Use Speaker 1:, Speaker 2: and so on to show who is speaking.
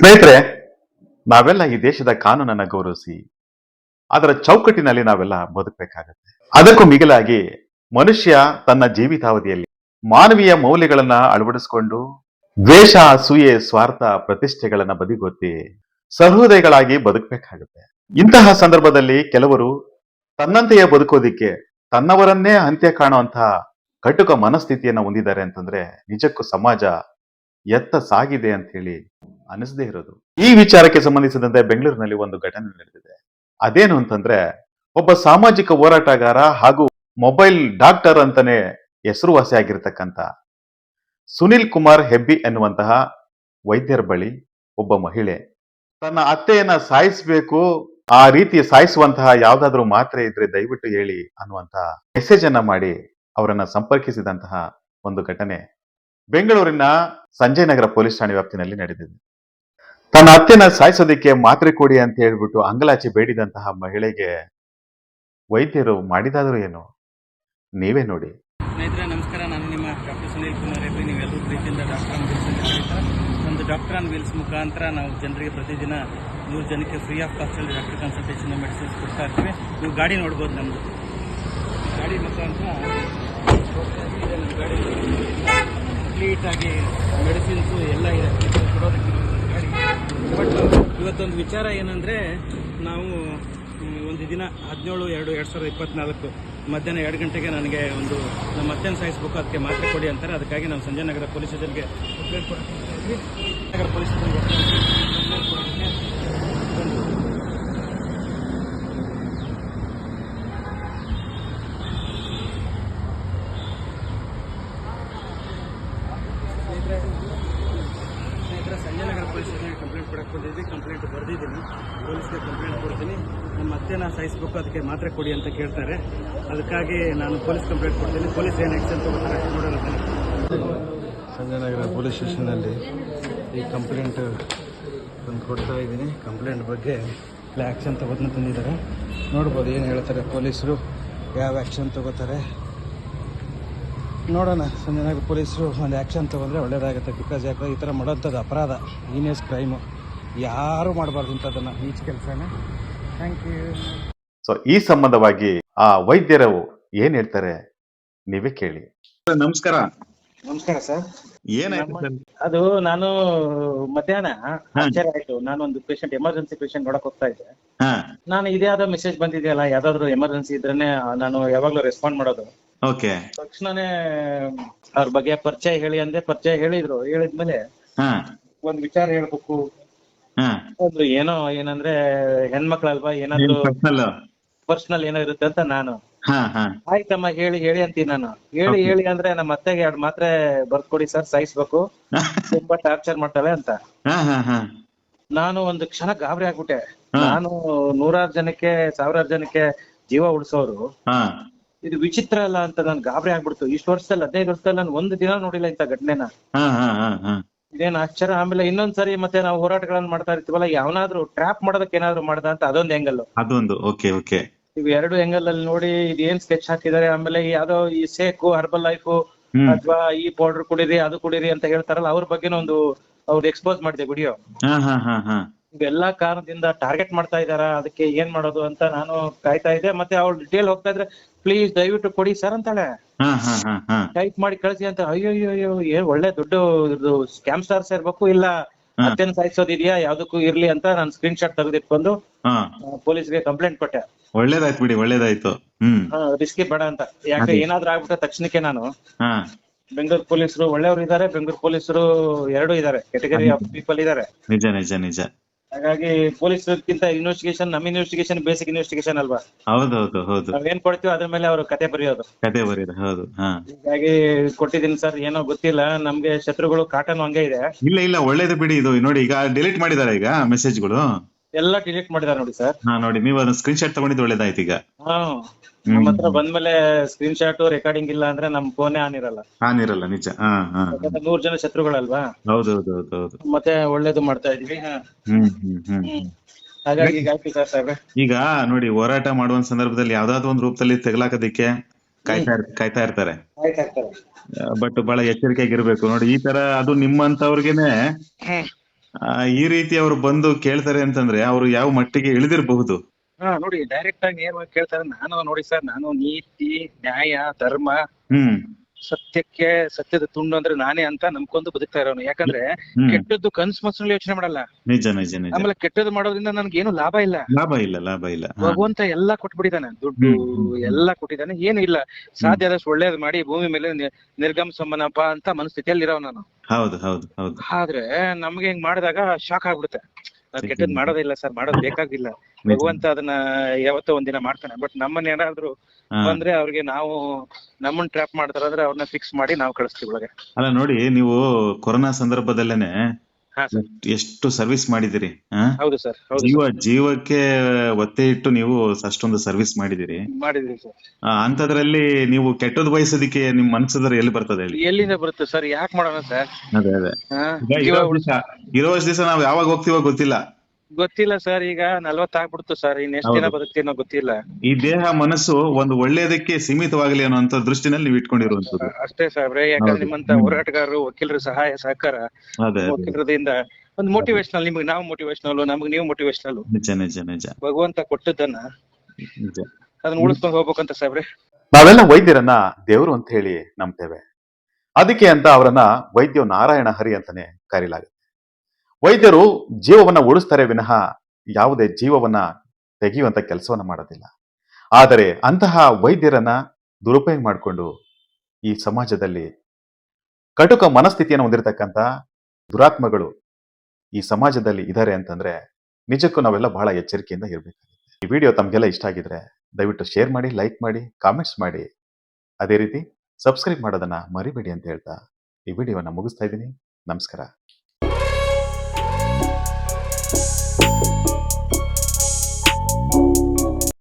Speaker 1: ಸ್ನೇಹಿತರೆ, ನಾವೆಲ್ಲ ಈ ದೇಶದ ಕಾನೂನನ್ನ ಗೌರವಿಸಿ, ಅದರ ಚೌಕಟ್ಟಿನಲ್ಲಿ ನಾವೆಲ್ಲ ಬದುಕಬೇಕಾಗತ್ತೆ. ಅದಕ್ಕೂ ಮಿಗಿಲಾಗಿ ಮನುಷ್ಯ ತನ್ನ ಜೀವಿತಾವಧಿಯಲ್ಲಿ ಮಾನವೀಯ ಮೌಲ್ಯಗಳನ್ನ ಅಳವಡಿಸಿಕೊಂಡು ದ್ವೇಷ ಸೂಯೆ ಸ್ವಾರ್ಥ ಪ್ರತಿಷ್ಠೆಗಳನ್ನ ಬದಿಗೊತ್ತಿ ಸಹೃದಯಗಳಾಗಿ ಬದುಕಬೇಕಾಗುತ್ತೆ. ಇಂತಹ ಸಂದರ್ಭದಲ್ಲಿ ಕೆಲವರು ತನ್ನಂತೆಯೇ ಬದುಕೋದಿಕ್ಕೆ ತನ್ನವರನ್ನೇ ಅಂತ್ಯ ಕಾಣುವಂತಹ ಕಟುಕ ಮನಸ್ಥಿತಿಯನ್ನ ಹೊಂದಿದ್ದಾರೆ ಅಂತಂದ್ರೆ ನಿಜಕ್ಕೂ ಸಮಾಜ ಎತ್ತ ಸಾಗಿದೆ ಅಂತ ಹೇಳಿ ಅನಿಸದೇ ಇರೋದು. ಈ ವಿಚಾರಕ್ಕೆ ಸಂಬಂಧಿಸಿದಂತೆ ಬೆಂಗಳೂರಿನಲ್ಲಿ ಒಂದು ಘಟನೆ ನಡೆದಿದೆ. ಅದೇನು ಅಂತಂದ್ರೆ, ಒಬ್ಬ ಸಾಮಾಜಿಕ ಹೋರಾಟಗಾರ ಹಾಗೂ ಮೊಬೈಲ್ ಡಾಕ್ಟರ್ ಅಂತಾನೆ ಹೆಸರುವಾಸಿಯಾಗಿರ್ತಕ್ಕಂಥ ಸುನಿಲ್ ಕುಮಾರ್ ಹೆಬ್ಬಿ ಎನ್ನುವಂತಹ ವೈದ್ಯರ ಬಳಿ ಒಬ್ಬ ಮಹಿಳೆ ತನ್ನ ಅತ್ತೆಯನ್ನ ಸಾಯಿಸಬೇಕು, ಆ ರೀತಿ ಸಾಯಿಸುವಂತಹ ಯಾವ್ದಾದ್ರು ಮಾತ್ರೆ ಇದ್ರೆ ದಯವಿಟ್ಟು ಹೇಳಿ ಅನ್ನುವಂತಹ ಮೆಸೇಜ್ ಅನ್ನ ಮಾಡಿ ಅವರನ್ನ ಸಂಪರ್ಕಿಸಿದಂತಹ ಒಂದು ಘಟನೆ ಬೆಂಗಳೂರಿನ ಸಂಜಯ್ ನಗರ ಪೊಲೀಸ್ ಠಾಣೆ ವ್ಯಾಪ್ತಿನಲ್ಲಿ ನಡೆದಿದೆ. ತನ್ನ ಅತ್ತೆನ ಸಾಯಿಸೋದಕ್ಕೆ ಮಾತ್ರೆ ಕೊಡಿ ಅಂತ ಹೇಳ್ಬಿಟ್ಟು ಅಂಗಲಾಚೆ ಬೇಡಿದಂತಹ ಮಹಿಳೆಗೆ ವೈದ್ಯರು ಮಾಡಿದಾದರೂ ಏನು? ನೀವೇ ನೋಡಿ.
Speaker 2: ಸ್ನೇಹಿತರೆ, ನಮಸ್ಕಾರ. ನಾನು ನಿಮ್ಮ ಡಾಕ್ಟರ್ ಸುನೀಲ್ ಕುಮಾರ್ ಹೆಬ್ಬಿ ನೀವೆಲ್ಲರೂ ಪ್ರೀತಿಯಿಂದ ಡಾಕ್ಟರ್ ಆನ್ ವೀಲ್ಸ್ ಒಂದು ಡಾಕ್ಟರ್ ಆನ್ ವೀಲ್ಸ್ ಮುಖಾಂತರ ನಾವು ಜನರಿಗೆ ಪ್ರತಿದಿನ ನೂರು ಜನಕ್ಕೆ ಫ್ರೀ ಆಫ್ ಕಾಸ್ಟಲ್ಲಿ ಡಾಕ್ಟರ್ ಕನ್ಸಲ್ಟೇಷನ್ ಮೆಡಿಸಿನ್ಸ್ ಕೊಡ್ತಾ ಇರ್ತೀವಿ. ನೀವು ಗಾಡಿ ನೋಡ್ಬೋದು ನಮ್ಮದು ಗಾಡಿ ಮುಖಾಂತರ ನಮ್ಮ ಗಾಡಿ ಕಂಪ್ಲೀಟಾಗಿ ಮೆಡಿಸಿನ್ಸು ಎಲ್ಲ ಇದೆ. ಕೊಡೋದಕ್ಕೆ ಬಟ್ ಇವತ್ತೊಂದು ವಿಚಾರ ಏನಂದರೆ ನಾವು ಒಂದು ದಿನ ಹದಿನೇಳು, ಎರಡು ಎರಡು ಸಾವಿರದ ಇಪ್ಪತ್ನಾಲ್ಕು ಮಧ್ಯಾಹ್ನ ಎರಡು ಗಂಟೆಗೆ ನನಗೆ ಒಂದು ನಮ್ಮ ಅತ್ಯಂತ ಸಾಯಿಸ್ಬೇಕು ಅದಕ್ಕೆ ಮಾತ್ರೆ ಕೊಡಿ ಅಂತಾರೆ ಅದಕ್ಕಾಗಿ ನಾವು ಸಂಜಯನಗರ ಪೊಲೀಸ್ ಸ್ಟೇಷನ್ಗೆ. ನಗರ ಪೊಲೀಸ್ ಸ್ಟೇಷನ್ಗೆ ಕಂಪ್ಲೇಂಟ್ ಕೊಡೋಕ್ಕೆ ಬಂದ್ವಿ. ಸ್ನೇಹಿತರೆ ಸ್ನೇಹಿತರೆ ಸಂಜಯ್ ನಗರ ಪೊಲೀಸ್ ಕಂಪ್ಲೇಂಟ್ ಕೊಡಕ್ಕೆ ಬಂದಿದ್ವಿ. ಕಂಪ್ಲೇಂಟ್ ಬರೆದಿದ್ದೀನಿ. ಪೊಲೀಸ್ಗೆ ಕಂಪ್ಲೇಂಟ್ ಕೊಡ್ತೀನಿ. ನಮ್ಮ ಅತ್ತೆನ ಸಾಯಿಸ್ಬೇಕು, ಅದಕ್ಕೆ ಮಾತ್ರೆ ಕೊಡಿ ಅಂತ ಕೇಳ್ತಾರೆ. ಅದಕ್ಕಾಗಿ ನಾನು ಪೊಲೀಸ್ ಕಂಪ್ಲೇಂಟ್ ಕೊಡ್ತೀನಿ. ಪೊಲೀಸ್ ಏನು ಆ್ಯಕ್ಷನ್ ತಗೋತಾರೆ ನೋಡೋಣ. ಸಂಜಯನಗರ ಪೊಲೀಸ್ ಸ್ಟೇಷನಲ್ಲಿ ಈ ಕಂಪ್ಲೇಂಟ್ ತಂದು ಕೊಡ್ತಾ ಇದ್ದೀನಿ. ಕಂಪ್ಲೇಂಟ್ ಬಗ್ಗೆ ಆ್ಯಕ್ಷನ್ ತಗೋದನ್ನ ತಂದಿದ್ದಾರೆ. ನೋಡ್ಬೋದು ಏನು ಹೇಳ್ತಾರೆ ಪೊಲೀಸರು, ಯಾವ ಆ್ಯಕ್ಷನ್ ತಗೋತಾರೆ. ನೋಡೋಣ. ಸುಮ್ಮನೆ ಪೊಲೀಸರು ಒಂದು ಆ್ಯಕ್ಷನ್ ತೊಗೊಂಡ್ರೆ ಒಳ್ಳೇದಾಗುತ್ತೆ. ಬಿಕಾಸ್ ಯಾಕಂದ್ರೆ ಈ ಥರ ಮಾಡೋಂಥದ್ದು ಅಪರಾಧ. ಈನಿಯಸ್ ಕ್ರೈಮು ಯಾರು ಮಾಡಬಾರ್ದು ಇಂಥದ್ದನ್ನು. ಈಚ್ ಕೆಲಸನೇ. ಥ್ಯಾಂಕ್ ಯು
Speaker 1: ಸೊ ಈ ಸಂಬಂಧವಾಗಿ ಆ ವೈದ್ಯರು ಏನ್ ಹೇಳ್ತಾರೆ? ನೀವೇ ಕೇಳಿ. ನಮಸ್ಕಾರ.
Speaker 2: ನಮಸ್ಕಾರ ಸರ್.
Speaker 1: ಏನಾಯ್ತು
Speaker 2: ಅದು ನಾನು ಮಧ್ಯಾಹ್ನ ಆಶ್ಚರ್ಯ ಆಯ್ತು. ನಾನು ಒಂದು ಪೇಷಂಟ್ ಎಮರ್ಜೆನ್ಸಿ ಪೇಷಂಟ್ ನೋಡಕ್ ಹೋಗ್ತಾ ಇದ್ದೆ.
Speaker 1: ಹಾ.
Speaker 2: ನಾನು ಇದೇ ಆದ ಮೆಸೇಜ್ ಬಂದಿದೆಯಲ್ಲ ಯಾವ್ದಾದ್ರು ಎಮರ್ಜೆನ್ಸಿ ಇದ್ರೇನೆ ನಾನು ಯಾವಾಗ್ಲೂ ರೆಸ್ಪಾಂಡ್ ಮಾಡೋದು.
Speaker 1: ಓಕೆ.
Speaker 2: ತಕ್ಷಣನೇ ಅವ್ರ ಬಗ್ಗೆ ಪರಿಚಯ ಹೇಳಿ ಅಂದೆ ಪರಿಚಯ ಹೇಳಿದ್ರು. ಹೇಳಿದ್ಮೇಲೆ
Speaker 1: ಹಾ.
Speaker 2: ಒಂದ್ ವಿಚಾರ ಹೇಳ್ಬೇಕು.
Speaker 1: ಹಾ.
Speaker 2: ಒಂದು ಏನೋ ಏನಂದ್ರೆ ಹೆಣ್ಮಕ್ಳಲ್ವಾ ಏನಾದ್ರು
Speaker 1: ಪರ್ಸನಲ್
Speaker 2: ಪರ್ಸನಲ್ ಏನೋ ಇರುತ್ತೆ ಅಂತ ನಾನು.
Speaker 1: ಹಾ ಹಾ.
Speaker 2: ಆಯ್ತಮ್ಮ ಹೇಳಿ ಹೇಳಿ ಅಂತೀನಿ ನಾನು. ಹೇಳಿ
Speaker 1: Okay.
Speaker 2: ಹೇಳಿ ಅಂದ್ರೆ ನಮ್ಮ ಅತ್ತೆಗೆ ಎರಡು ಮಾತ್ರೆ ಬರ್ಕೊಡಿ ಸರ್ ಸಹಿಸ್ಬೇಕು. ತುಂಬಾ ಟಾರ್ಚರ್ ಮಾಡ್ತಾಳೆ ಅಂತ.
Speaker 1: ಹಾ ಹಾ ಹಾ.
Speaker 2: ನಾನು ಒಂದು ಕ್ಷಣ ಗಾಬರಿ ಆಗ್ಬಿಟ್ಟೆ.
Speaker 1: ಹಾ.
Speaker 2: ನಾನು ನೂರಾರು ಜನಕ್ಕೆ ಸಾವಿರಾರು ಜನಕ್ಕೆ ಜೀವ ಉಳಿಸೋರು.
Speaker 1: ಹಾ.
Speaker 2: ಇದು ವಿಚಿತ್ರ ಅಲ್ಲ ಅಂತ ನನ್ ಗಾಬರಿ ಆಗ್ಬಿಡ್ತು. ಇಷ್ಟು ವರ್ಷದಲ್ಲಿ ಹದಿನೈದು ವರ್ಷದಲ್ಲಿ ನಾನು ಒಂದು ದಿನ ನೋಡಿಲ್ಲ ಇಂತ ಘಟನೆನ. ಇದೇನ್ ಆಶ್ಚರ್ಯ. ಆಮೇಲೆ ಇನ್ನೊಂದ್ಸರಿ ಮತ್ತೆ ನಾವು ಹೋರಾಟಗಳನ್ನ ಮಾಡ್ತಾ ಇರ್ತೀವಲ್ಲ ಯಾವನಾದ್ರೂ ಟ್ರ್ಯಾಪ್ ಮಾಡೋದಕ್ಕೆ ಏನಾದ್ರು ಮಾಡ್ದ ಅಂತ ಅದೊಂದು ಎಂಗಲ್
Speaker 1: ಅದೊಂದು ಓಕೆ ಓಕೆ
Speaker 2: ಇವ್ ಎರಡು ಎಂಗಲ್ ಅಲ್ಲಿ ನೋಡಿ ಇದೇನ್ ಏನ್ ಸ್ಕೆಚ್ ಹಾಕಿದ್ದಾರೆ. ಆಮೇಲೆ ಯಾವ್ದೋ ಈ ಸೇಕು ಹರ್ಬಲ್ ಲೈಫ್ ಅಥವಾ ಈ ಪೌಡರ್ ಕುಡಿರಿ ಅದು ಕುಡಿರಿ ಅಂತ ಹೇಳ್ತಾರಲ್ಲ ಅವ್ರ ಬಗ್ಗೆನೂ ಒಂದು ಅವ್ರು ಎಕ್ಸ್ಪೋಸ್ ಮಾಡಿದೆ ವಿಡಿಯೋ ಇವೆಲ್ಲಾ ಕಾರಣದಿಂದ ಟಾರ್ಗೆಟ್ ಮಾಡ್ತಾ ಇದಾರ ಅದಕ್ಕೆ ಏನ್ ಮಾಡೋದು ಅಂತ ನಾನು ಕಾಯ್ತಾ ಇದ್ದೆ. ಮತ್ತೆ ಅವ್ಳು ಡಿಟೇಲ್ ಹೋಗ್ತಾ ಇದ್ರೆ ಪ್ಲೀಸ್ ದಯವಿಟ್ಟು ಕೊಡಿ ಸರ್ ಅಂತಾಳೆ. ಟೈಪ್ ಮಾಡಿ ಕಳಿಸಿ ಅಂತ. ಅಯ್ಯೋ ಅಯ್ಯೋ ಏನ್ ಒಳ್ಳೆ ದೊಡ್ಡ ಇದು ಸ್ಕ್ಯಾಮ್ ಸ್ಟಾರ್ಸ್ ಇರ್ಬೇಕು ಇಲ್ಲ ಅತ್ಯಂತ ಸಾಯಿಸೋದಿದ್ಯಾ ಯಾವ್ದಕ್ಕೂ ಇರ್ಲಿ ಅಂತ ನಾನು ಸ್ಕ್ರೀನ್ ಶಾಟ್ ತೆಗೆದಿಟ್ಕೊಂಡು ಪೊಲೀಸ್ಗೆ ಕಂಪ್ಲೇಂಟ್ ಕೊಟ್ಟೆ.
Speaker 1: ಒಳ್ಳೇದಾಯ್ತು ಬಿಡಿ ಒಳ್ಳೇದಾಯ್ತು.
Speaker 2: ರಿಸ್ಕ್ ಬೇಡ ಅಂತ. ಯಾಕೆ. ಏನಾದ್ರೂ ಆಗ್ಬಿಟ್ರೆ ತಕ್ಷಣಕ್ಕೆ ನಾನು. ಬೆಂಗಳೂರು ಪೊಲೀಸರು ಒಳ್ಳೆಯವರು ಇದಾರೆ ಬೆಂಗಳೂರು ಪೊಲೀಸರು ಎರಡು ಇದಾರೆ. ಕೆಟಗರಿ ಆಫ್ ಪೀಪಲ್ ಇದಾರೆ.
Speaker 1: ನಿಜ ನಿಜ ನಿಜ.
Speaker 2: ಹಾಗಾಗಿ ಪೊಲೀಸ್ ಇನ್ವೆಸ್ಟಿಗೇಷನ್ ನಮ್ಮ ಇನ್ವೆಸ್ಟಿಗೇಷನ್ ಬೇಸಿಕ್ ಇನ್ವೆಸ್ಟಿಗೇಷನ್ ಅಲ್ವಾ?
Speaker 1: ಹೌದು ಹೌದು
Speaker 2: ನಾವೇನ್ ಕೊಡ್ತೀವಿ ಅದ್ರ ಮೇಲೆ ಅವರು ಕತೆ ಬರೆಯೋದು.
Speaker 1: ಕತೆ ಬರೆಯೋದು ಹೌದು ಹಾ.
Speaker 2: ಹೀಗಾಗಿ ಕೊಟ್ಟಿದ್ದೀನಿ ಸರ್ ಏನೋ ಗೊತ್ತಿಲ್ಲ. ನಮ್ಗೆ ಶತ್ರುಗಳು ಕಾಟನ್ ಹಂಗೆ ಇದೆ.
Speaker 1: ಇಲ್ಲ ಇಲ್ಲ ಒಳ್ಳೇದು ಬಿಡಿ ಇದು. ನೋಡಿ ಈಗ ಡಿಲೀಟ್ ಮಾಡಿದಾರೆ ಈಗ ಮೆಸೇಜ್ಗಳು
Speaker 2: ಎಲ್ಲ ಡಿಲೀಟ್ ಮಾಡಿದಾರೆ ನೋಡಿ ಸರ್
Speaker 1: ಹಾ ನೋಡಿ ನೀವು ಅದನ್ನ ಸ್ಕ್ರೀನ್ ಶಾಟ್ ತಗೊಂಡಿದ್ದು ಒಳ್ಳೇದಾಯ್ತು ಈಗ.
Speaker 2: ಹಾ ನಮ್ಮ ಹತ್ರ ಬಂದ್ಮೇಲೆ ಸ್ಕ್ರೀನ್ ಶಾಟ್ ರೆಕಾರ್ಡಿಂಗ್ ಇಲ್ಲ ಅಂದ್ರೆ ನಮ್ ಫೋನೇ ಆನ್ ಇರಲ್ಲ.
Speaker 1: ಆನ್ ಇರಲ್ಲ ನಿಜ. ಹಾ ಹಾ.
Speaker 2: ಯಾಕಂದ್ರೆ ನೂರ್ ಜನ ಶತ್ರುಗಳಲ್ವಾ?
Speaker 1: ಹೌದು ಹೌದು ಹೌದು ಹೌದು.
Speaker 2: ಮತ್ತೆ ಒಳ್ಳೇದು ಮಾಡ್ತಾ ಇದೀವಿ ಹಾ.
Speaker 1: ಹ್ಮ್ ಹ್ಮ್ ಹ್ಮ್
Speaker 2: ಹಾಗಾಗಿ ಈಗ ಆಯ್ತು ಸರ್ ಸಾಹೇಬ್ರೆ.
Speaker 1: ಈಗ ನೋಡಿ ಹೋರಾಟ ಮಾಡುವ ಸಂದರ್ಭದಲ್ಲಿ ಯಾವ್ದಾದ್ರು ಒಂದು ರೂಪದಲ್ಲಿ ತೆಗಲಾಕೋದಿಕ್ಕೆ ಕಾಯ್ತಾ ಇರ್- ಕಾಯ್ತಾ ಇರ್ತಾರೆ. ಬಟ್ ಬಹಳ ಎಚ್ಚರಿಕೆಯಾಗಿರ್ಬೇಕು. ನೋಡಿ ಈ ತರ ಅದು ನಿಮ್ಮಂತವ್ರಿಗೆನೆ ಈ ರೀತಿ ಅವರು ಬಂದು ಕೇಳ್ತಾರೆ ಅಂತಂದ್ರೆ ಅವರು ಯಾವ ಮಟ್ಟಿಗೆ ಇಳಿದಿರಬಹುದು?
Speaker 2: ಹಾ ನೋಡಿ ಡೈರೆಕ್ಟ್ ಆಗಿ ನೇರವಾಗಿ ಕೇಳ್ತಾರೆ. ನಾನು ನೋಡಿ ಸರ್ ನಾನು ನೀತಿ ನ್ಯಾಯ ಧರ್ಮ
Speaker 1: ಹ್ಮ್.
Speaker 2: ಸತ್ಯಕ್ಕೆ ಸತ್ಯದ ತುಂಡು ಅಂದ್ರೆ ನಾನೇ ಅಂತ ನಂಬ್ಕೊಂಡು ಬದುಕ್ತಾ ಇರೋನು. ಯಾಕಂದ್ರೆ ಕೆಟ್ಟದ್ದು ಕನ್ಸ್ ಮನ್ಸಲ್ಲಿ ಯೋಚನೆ ಮಾಡಲ್ಲ.
Speaker 1: ನಿಜ ನಿಜ ನಿಜ.
Speaker 2: ಆಮೇಲೆ ಕೆಟ್ಟದ್ದು ಮಾಡೋದ್ರಿಂದ ನನ್ಗೆ ಏನು ಲಾಭ ಇಲ್ಲ.
Speaker 1: ಲಾಭ ಇಲ್ಲ ಲಾಭ ಇಲ್ಲ.
Speaker 2: ಭಗವಂತ ಎಲ್ಲಾ ಕೊಟ್ಬಿಟ್ಟಿದ್ದಾನೆ. ದುಡ್ಡು. ಎಲ್ಲಾ ಕೊಟ್ಟಿದ್ದಾನೆ. ಏನು ಇಲ್ಲ. ಸಾಧ್ಯ ಆದಷ್ಟು ಒಳ್ಳೇದ್ ಮಾಡಿ ಭೂಮಿ ಮೇಲೆ ನಿರ್ಗಮ ಸಂಬಂಧಪ್ಪ ಅಂತ ಮನಸ್ಥಿತಿಯಲ್ಲಿ ಇರೋ ನಾನು.
Speaker 1: ಹೌದು ಹೌದು ಹೌದು.
Speaker 2: ಆದ್ರೆ ನಮ್ಗೆ ಹಿಂಗ್ ಮಾಡಿದಾಗ ಶಾಕ್ ಆಗ್ಬಿಡುತ್ತೆ. ನಾವ್ ಕೆಟ್ಟದ್. ಮಾಡೋದಿಲ್ಲ ಸರ್ ಮಾಡೋದ್ ಬೇಕಾಗಿಲ್ಲ. ಭಗವಂತ ಅದನ್ನ ಯಾವತ್ತೋ ಒಂದಿನ ಮಾಡ್ತಾನೆ. ಬಟ್ ನಮ್ಮನ್ನ ಏನಾದ್ರು ಬಂದ್ರೆ ಅವ್ರಿಗೆ ನಾವು ನಮ್ಮನ್ ಟ್ರ್ಯಾಪ್ ಮಾಡ್ತಾರ ಅಂದ್ರೆ ಅವ್ರನ್ನ ಫಿಕ್ಸ್ ಮಾಡಿ ನಾವು ಕಳಿಸ್ತೀವಿ ಒಳಗೆ.
Speaker 1: ಅಲ್ಲ ನೋಡಿ ನೀವು ಕೊರೋನಾ ಸಂದರ್ಭದಲ್ಲೇನೆ ಎಷ್ಟು ಸರ್ವಿಸ್ ಮಾಡಿದಿರಿ?
Speaker 2: ಹೌದು ಸರ್.
Speaker 1: ಜೀವ ಜೀವಕ್ಕೆ ಒತ್ತೆ ಇಟ್ಟು ನೀವು ಅಷ್ಟೊಂದು ಸರ್ವಿಸ್ ಮಾಡಿದಿರಿ ಅಂತದ್ರಲ್ಲಿ ನೀವು ಕೆಟ್ಟದ್ ಬಯಸೋದಕ್ಕೆ ನಿಮ್ ಮನ್ಸದ್ರ ಎಲ್ಲಿ ಬರ್ತದೆ ಹೇಳಿ?
Speaker 2: ಎಲ್ಲಿಂದ ಬರುತ್ತೆ ಸರ್? ಯಾಕೆ ಮಾಡೋಣ ಸರ್?
Speaker 1: ಅದೇ ಅದೇ. ಇರೋ ದಿವಸ ನಾವ್ ಯಾವಾಗ ಹೋಗ್ತೀವೋ ಗೊತ್ತಿಲ್ಲ.
Speaker 2: ಗೊತ್ತಿಲ್ಲ ಸರ್ ಈಗ ನಲ್ವತ್ತ್ ಆಗ್ಬಿಡ್ತು ಸರ್ ಇನ್ ಎಷ್ಟ್ ದಿನ
Speaker 1: ಹೌದು.
Speaker 2: ಬದುಕ್ತೀನೋ ಗೊತ್ತಿಲ್ಲ.
Speaker 1: ಈ ದೇಹ ಮನಸ್ಸು ಒಂದು ಒಳ್ಳೆಯದಕ್ಕೆ ಸೀಮಿತವಾಗಲಿ ಅನ್ನುವಂತ ದೃಷ್ಟಿನಲ್ಲಿ ನೀವು ಇಟ್ಕೊಂಡಿರುವಂತದ್ದು
Speaker 2: ಅಷ್ಟೇ ಸರ್ ಯಾಕಂದ್ರೆ
Speaker 1: ಹೌದು.
Speaker 2: ನಿಮ್ಮಂತ
Speaker 1: ಹ್ಮ್.
Speaker 2: ಹೋರಾಟಗಾರರು ವಕೀಲರ ಸಹಾಯ ಸಹಕಾರ
Speaker 1: ಅದೇ ಅದೇ.
Speaker 2: ವಕೀಲರದಿಂದ ಒಂದು ಮೋಟಿವೇಶನಲ್ ನಿಮ್ಗೆ ನಾವು ಮೋಟಿವೇಶನಲ್ ನಮ್ಗೆ ನೀವು ಮೋಟಿವೇಶನಲ್
Speaker 1: ನಿಜ ನಿಜ ನಿಜ.
Speaker 2: ಭಗವಂತ ಕೊಟ್ಟದ್ದನ್ನ
Speaker 1: ನಿಜ.
Speaker 2: ಅದನ್ನ ಉಳಿಸ್ಕೊಂಡು ಹೋಗ್ಬೇಕಂತ ಸಾಹೇಬ್ರೆ
Speaker 3: ನಾವೆಲ್ಲ ವೈದ್ಯರನ್ನ ದೇವರು ಅಂತ ಹೇಳಿ ನಂಬ್ತೇವೆ. ಅದಕ್ಕೆ ಅಂತ ಅವರನ್ನ ವೈದ್ಯ ನಾರಾಯಣ ಹರಿ ಅಂತಾನೆ ಕರೀಲಾಗುತ್ತೆ ವೈದ್ಯರು ಜೀವವನ್ನ ಉಳಿಸ್ತಾರೆ ವಿನಃ ಯಾವುದೇ ಜೀವವನ್ನ ತೆಗೆಯುವಂತ ಕೆಲಸವನ್ನ ಮಾಡೋದಿಲ್ಲ. ಆದರೆ ಅಂತಹ ವೈದ್ಯರನ್ನ ದುರುಪಯೋಗ ಮಾಡಿಕೊಂಡು ಈ ಸಮಾಜದಲ್ಲಿ ಕಟುಕ ಮನಸ್ಥಿತಿಯನ್ನು ಹೊಂದಿರತಕ್ಕಂತ ದುರಾತ್ಮಗಳು ಈ ಸಮಾಜದಲ್ಲಿ ಇದ್ದಾರೆ ಅಂತಂದ್ರೆ ನಿಜಕ್ಕೂ ನಾವೆಲ್ಲ ಬಹಳ ಎಚ್ಚರಿಕೆಯಿಂದ ಇರಬೇಕಾಗುತ್ತೆ. ಈ ವಿಡಿಯೋ ತಮಗೆಲ್ಲ ಇಷ್ಟ ಆಗಿದ್ರೆ ದಯವಿಟ್ಟು ಶೇರ್ ಮಾಡಿ, ಲೈಕ್ ಮಾಡಿ, ಕಾಮೆಂಟ್ಸ್ ಮಾಡಿ. ಅದೇ ರೀತಿ ಸಬ್ಸ್ಕ್ರೈಬ್ ಮಾಡೋದನ್ನ ಮರಿಬೇಡಿ ಅಂತ ಹೇಳ್ತಾ ಈ ವಿಡಿಯೋನ ಮುಗಿಸ್ತಾ ಇದ್ದೀನಿ. ನಮಸ್ಕಾರ.